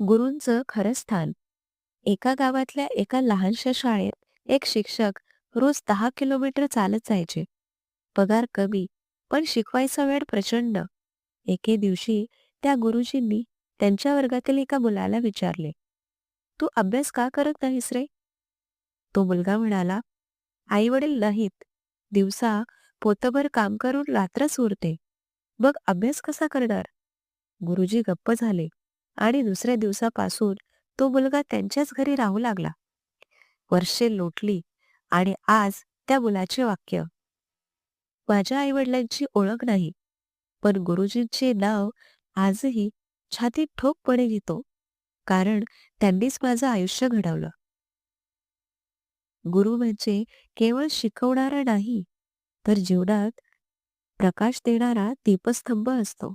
गुरूंचं खरं स्थान. एका गावातल्या एका लहानशा शाळेत एक शिक्षक रोज दहा किलोमीटर चालत जायचे. पगार कमी पण शिकवायचा वेळ प्रचंड. एके दिवशी त्या गुरुजींनी त्यांच्या वर्गातील एका मुलाला विचारले तू अभ्यास का करत नाहीस रे? तो मुलगा म्हणाला आई वडील नाहीत. दिवसा पोतभर काम करून रात्रच उरते. मग अभ्यास कसा करणार? गुरुजी गप्प झाले. आणि दुसऱ्या दिवसापासून तो मुलगा त्यांच्याच घरी राहू लागला. वर्षे लोटली आणि आज त्या मुलाचे वाक्य. माझ्या आईवडिलांची ओळख नाही पण गुरुजींचे नाव आजही छातीत ठोकपणे घेतो कारण त्यांनीच माझं आयुष्य घडवलं. गुरु म्हणजे केवळ शिकवणारा नाही तर जीवनात प्रकाश देणारा दीपस्तंभ असतो.